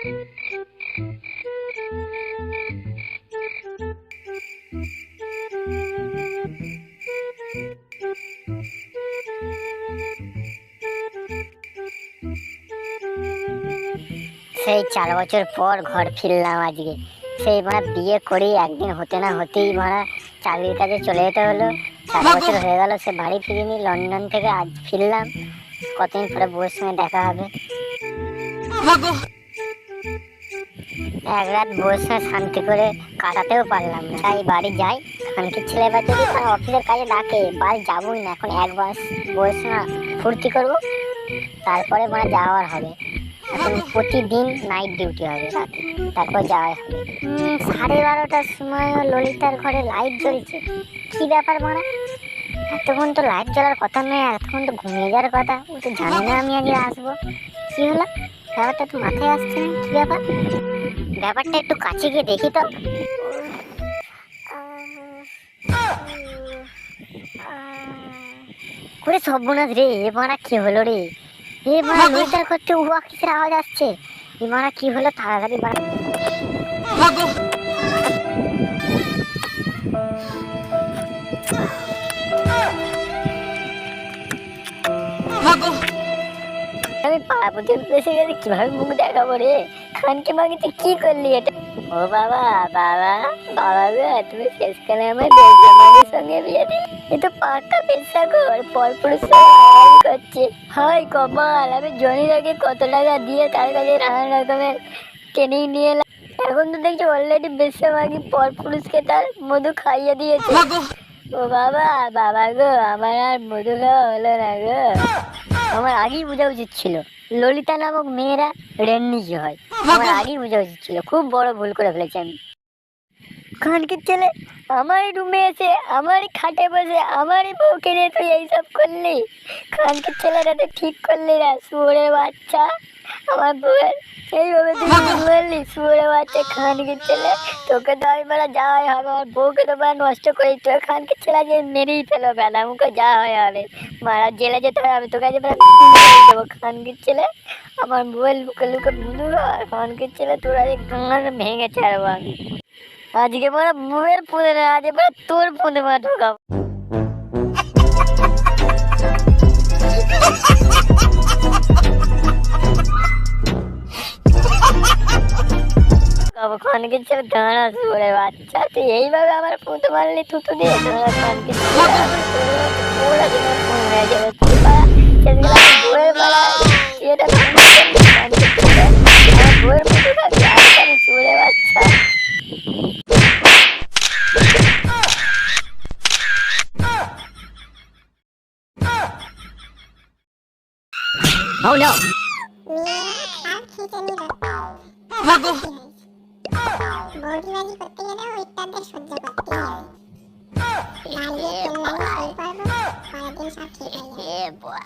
সেই চার বছর পর ঘর ফিরলাম আজকে। সেই মানে বিয়ে করি একদিন হতে না হতেই মানে চাকরির কাজে চলে যেতে হলো। চার বছর হয়ে গেল সে বাড়ি ফিরিনি লন্ডন থেকে আজ ফিরলাম। কতদিন পরে বউয়ের সঙ্গে দেখা হবে? এক রাত বসে শান্তি করে কাটাতেও পারলাম না। তাই বাড়ি যাই। খানকির ছেলে বা যদি তার অফিসের কাজে ডাকে, বাড়ি যাবোই না। এখন এক মাস বউয়ের সঙ্গে ফুর্তি করব। তারপরে মানে যাওয়ার হবে। এখন প্রতিদিন নাইট ডিউটি হবে রাতে। তারপর যাওয়াই হবে। সাড়ে বারোটার সময় ললিতার ঘরে লাইট জ্বলছে। কি ব্যাপার মানে এতক্ষণ তো লাইট জ্বলার কথা নয় এতক্ষণ তো ঘুমিয়ে যাওয়ার কথা। ও তো জানে না আমি আগে আসব। কি হলো? ব্যাপারটা তো মাথায় আসছে না? কি ব্যাপার? ব্যাপারটা একটু কাছে গিয়ে দেখি তো। করে সর্বনাশ রে এ মারা কি হলো রে? এ মারা ললিতার করতে উহা কিসের আওয়াজ আসছে? এ মারা কি হলো তাড়াতাড়ি মারা আমি পাড়া গেলে কীভাবে মুখ দেখাবো রে? খানকে মাকে তুই কি করলি এটা? ও বাবা বাবা বাবা গো তুমি শেষকালে আমার বেলসা মাগের সঙ্গে বিয়ে দি এ তো পাক্কা পেশা কর পরপুরুষ করছে। হাই কপাল আমি জনির আগে কত টাকা দিয়ে তার কাছে নানান রকমের ট্রেনিং নিয়ে এলাম। এখন তো দেখছি অলরেডি বেশা মাগি পরপুরুষকে তার মধু খাইয়ে দিয়েছে। ও বাবা বাবা গো আমার আর মধু খাওয়া হলো না গো। আমার আগেই বোঝা উচিত ছিল। ললিতা নামক মেয়েরা রেন্নিজি হয়। আমার আগেই বোঝা উচিত ছিল। খুব বড় ভুল করে ফেলেছি আমি। খানকির ছেলে আমারই রুমে এসে আমারই খাটে বসে আমারই বউকে নিয়ে তুই এইসব করলি? খানকির ছেলেটা তো ঠিক করলি না, শুয়োরের বাচ্চা। আমার বউয়ের এইভাবে তুই বললি শুয়োরের বাচ্চা খানকির ছেলে। তোকে তো আমি বেলা যাওয়াই হবে, আমার বউকে তো বেলা নষ্ট করি। তোর খানকির ছেলে যে মেরেই ফেলো বেলা মুখে যাওয়া হয় হবে। মারা জেলে যেতে হবে, আমি তোকে বেলা দেবো খানকির ছেলে। আমার বউয়ের লুকে লুকে বুঝু আর খানকির ছেলে তোরা যে গান ভেঙে ছাড়বো আমি। আজকে বড় বউয়ের পুঁদে না আজকে বড় তোর পুঁদে মা ঢোকাবো। ঢোকাবো খানকির দাঁড়া শুয়ে বাচ্চা, তুই এইভাবে আমার পুঁতে মারলি, থুতু দিয়ে ছেলে ওরা যেন ফোন হয়ে যাবে তুই পাড়া সেদিকে আমার বউয়ের পাড়া এটা খানকির ছেলে আমার বউয়ের পুঁতে খাবি আজকাল শুয়ে বাচ্চা Oh no! বৌদিবাজি করতে গেলে ওইটাদের সহ্য করতেই হয়। লাল দিয়ে তেল লাগিয়ে শুয়ে পড়ব পরের দিন সব যাবে।